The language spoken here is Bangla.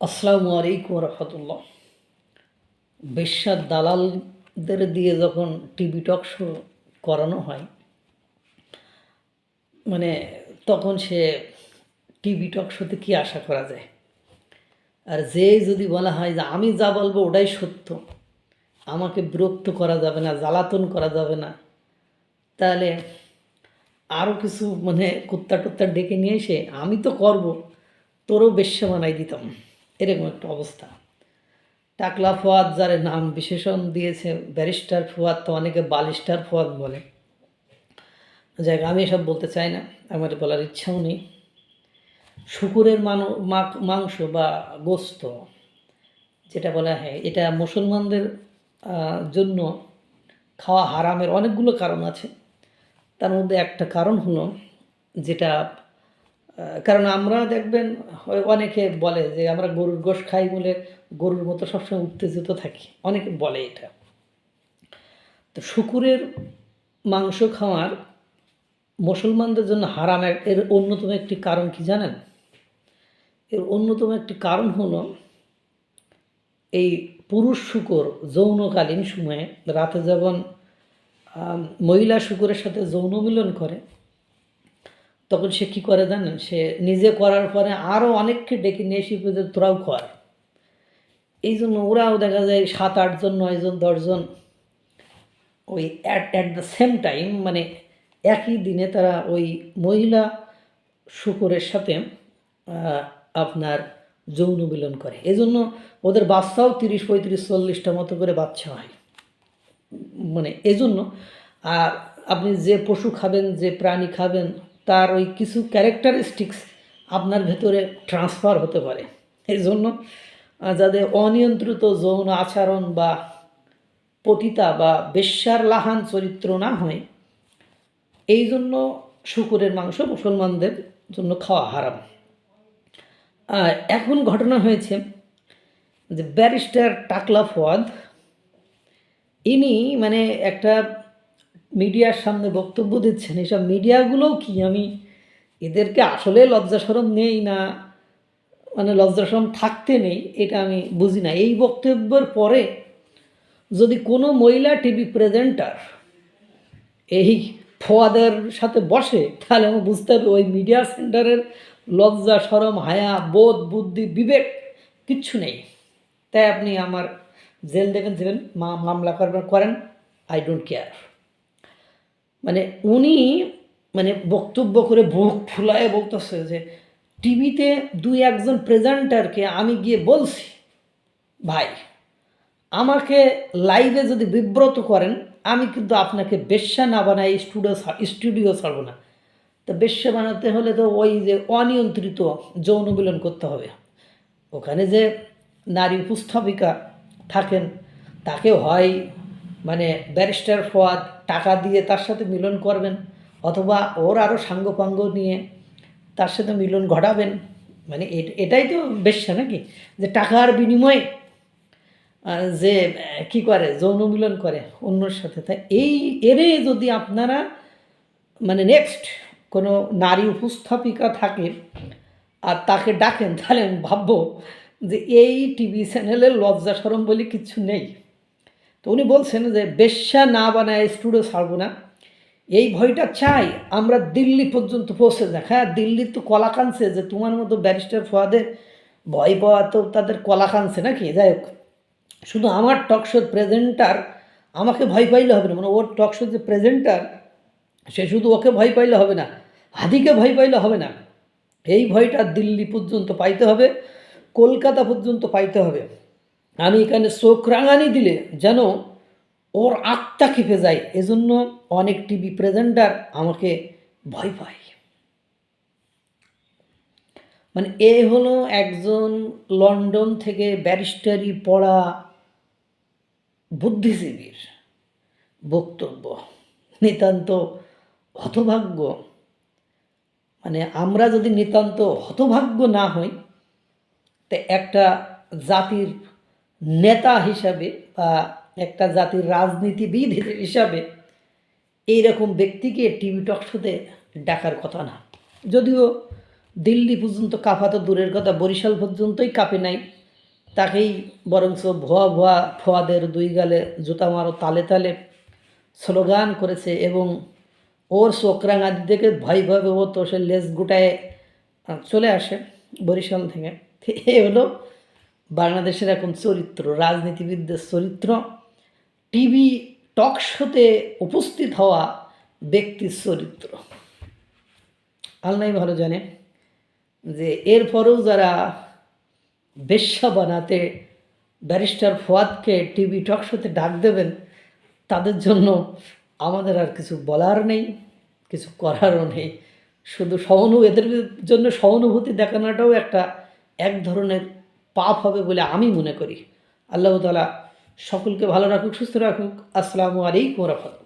আসসালামু আলাইকুম রহমতুল্লাহ বেশ্যার দালালদের দিয়ে যখন টিভি টক শো করানো হয় মানে তখন সে টিভি টক শোতে কী আশা করা যায়? আর যে যদি বলা হয় যে আমি যা বলব ওটাই সত্য, আমাকে বিরক্ত করা যাবে না, জ্বালাতন করা যাবে না, তাহলে আরও কিছু মানে কুত্তা টুত্তা ডেকে নিয়ে এসে আমি তো করব, তোরও বেশ্যা বানাই দিতাম। এরকম একটা অবস্থা। টাকলা ফুয়াদ যার নাম বিশেষণ দিয়েছে, ব্যারিস্টার ফুয়াদ তো অনেকে বালিস্টার ফুয়াদ বলে। যাই আমি এসব বলতে চাই না, আমার বলার ইচ্ছাও নেই। শুকুরের মানো মাংস বা গোস্ত যেটা বলা হয়, এটা মুসলমানদের জন্য খাওয়া হারামের অনেকগুলো কারণ আছে। তার মধ্যে একটা কারণ হলো যেটা কারণ আমরা দেখবেন অনেকে বলে যে আমরা গরুর গোশ খাই বলে গরুর মতো সবসময় উত্তেজিত থাকি। অনেকে বলে এটা। তো শুকুরের মাংস খাওয়ার মুসলমানদের জন্য হারাম এর অন্যতম একটি কারণ কি জানেন? এর অন্যতম একটি কারণ হলো এই পুরুষ শুকর যৌনকালীন সময়ে রাতে যখন মহিলা শুকরের সাথে যৌন মিলন করে তখন সে কী করে জানেন? সে নিজে করার পরে আরও অনেককে ডেকে নিয়ে এসে তোরাও কর। এই জন্য ওরাও দেখা যায় সাত আটজন নয়জন দশজন ওই at at the same time মানে একই দিনে তারা ওই মহিলা শুকরের সাথে আপনার যৌন মিলন করে। এজন্য ওদের বাচ্চাও তিরিশ, পঁয়ত্রিশ, চল্লিশটা মতো করে বাচ্চা হয়। মানে এজন্য, আর আপনি যে পশু খাবেন, যে প্রাণী খাবেন তার ওই কিছু ক্যারেক্টারিস্টিক্স আপনার ভেতরে ট্রান্সফার হতে পারে। এই জন্য যাদের অনিয়ন্ত্রিত যৌন আচরণ বা পতিতা বা বেশ্যার লাহান চরিত্র না হয় এই জন্য শুকুরের মাংস মুসলমানদের জন্য খাওয়া হারাম। এখন ঘটনা হয়েছে যে ব্যারিস্টার টাকলা ফোয়াদ, ইনি মানে একটা মিডিয়ার সামনে বক্তব্য দিচ্ছেন, এসব মিডিয়াগুলোও কি? আমি এদেরকে আসলে লজ্জাসরম নেই না? মানে লজ্জাসরম থাকতে নেই, এটা আমি বুঝি না। এই বক্তব্যের পরে যদি কোনো মহিলা টিভি প্রেজেন্টার এই ফোয়াদের সাথে বসে, তাহলে আমি বুঝতে হবে ওই মিডিয়া সেন্টারের লজ্জা সরম হায়া, বোধ, বুদ্ধি, বিবেক কিচ্ছু নেই। তাই আপনি আমার জেল দেবেন দেবেন মা মামলা করবেন, করেন আই ডোন্ট কেয়ার মানে উনি মানে বক্তব্য করে বুক ফুলায় বলতেছে যে, টিভিতে দুই একজন প্রেজেন্টারকে আমি গিয়ে বলছি, ভাই, আমাকে লাইভে যদি বিব্রত করেন, আমি কিন্তু আপনাকে বেশ্যা না বানাই স্টুডিও স্টুডিও ছাড়বো না। তো বেশ্যা বানাতে হলে তো ওই যে অনিয়ন্ত্রিত যৌন মিলন করতে হবে। ওখানে যে নারী উপস্থাপিকা থাকেন তাকে হয় মানে ব্যারিস্টার ফোয়াদ টাকা দিয়ে তার সাথে মিলন করবেন, অথবা ওর আরও সাঙ্গপাঙ্গ নিয়ে তার সাথে মিলন ঘটাবেন। মানে এট- এটাই তো বেশ্যা নাকি? যে টাকার বিনিময়ে যে, কি করে, যৌন মিলন করে অন্যর সাথে। তাই এই, এরে যদি আপনারা মানে নেক্সট কোনো নারী উপস্থাপিকা থাকে আর তাকে ডাকেন, তাহলে আমি ভাববো যে এই টিভি চ্যানেলের লজ্জা সরম বলে কিছু নেই। তো উনি বলছেন যে, বেশ্যা না বানায় স্টুডিও ছাড়বো না। এই ভয়টা চাই, আমরা দিল্লি পর্যন্ত পৌঁছে যাক। হ্যাঁ দিল্লির তো কলা কানছে যে, তোমার মতো ব্যারিস্টার ফোয়াদের ভয় পাওয়া তো তাদের কলা কানছে নাকি? যাই হোক, শুধু আমার টকশোর প্রেজেন্টার আমাকে ভয় পাইলে হবে না। মানে ওর টকশোর যে প্রেজেন্টার সে শুধু ওকে ভয় পাইলে হবে না, হাদিকে ভয় পাইলে হবে না। এই ভয়টা দিল্লি পর্যন্ত পাইতে হবে, কলকাতা পর্যন্ত পাইতে হবে। আমি এখানে চোখ রাঙানি দিলে যেন ওর আত্মা খেপে যায়, এজন্য অনেক টিভি প্রেজেন্টার আমাকে ভয় পায়। মানে এ হলো একজন লন্ডন থেকে ব্যারিস্টারি পড়া বুদ্ধিজীবীর বক্তব্য। নিতান্ত হতভাগ্য। মানে আমরা যদি নিতান্ত হতভাগ্য না হই, তে একটা জাতির নেতা হিসাবে বা একটা জাতির রাজনীতিবিদ হিসাবে এইরকম ব্যক্তিকে টিভি টক শোতে ডাকার কথা না। যদিও দিল্লি পর্যন্ত কাঁপা তো দূরের কথা, বরিশাল পর্যন্তই কাঁপে নাই। তাকেই বরঞ্চ ভুয়া ভুয়া ফোয়াদের দুই গালে জুতা মারো, তালে তালে স্লোগান করেছে এবং ওর চোখরাঙাদি থেকে ভয় ভাবে ও তো সে লেজ গুটায় চলে আসে বরিশাল থেকে। এ হলো বাংলাদেশের এখন চরিত্র, রাজনীতিবিদদের চরিত্র, টিভি টক শোতে উপস্থিত হওয়া ব্যক্তির চরিত্র। আল্লাহ ভালো জানে যে এরপরেও যারা বেশ্যা বানাতে, ব্যারিস্টার ফোয়াদকে টিভি টক শোতে ডাক দেবেন, তাদের জন্য আমাদের আর কিছু বলার নেই, কিছু করারও নেই। শুধু সহানু এদের জন্য সহানুভূতি দেখানোটাও একটা এক ধরনের পাপ হবে বলে আমি মনে করি। আল্লাহ তালা সকলকে ভালো রাখুক, সুস্থ রাখুক। আসসালামু আলাইকুম রহমতুল্লাহ।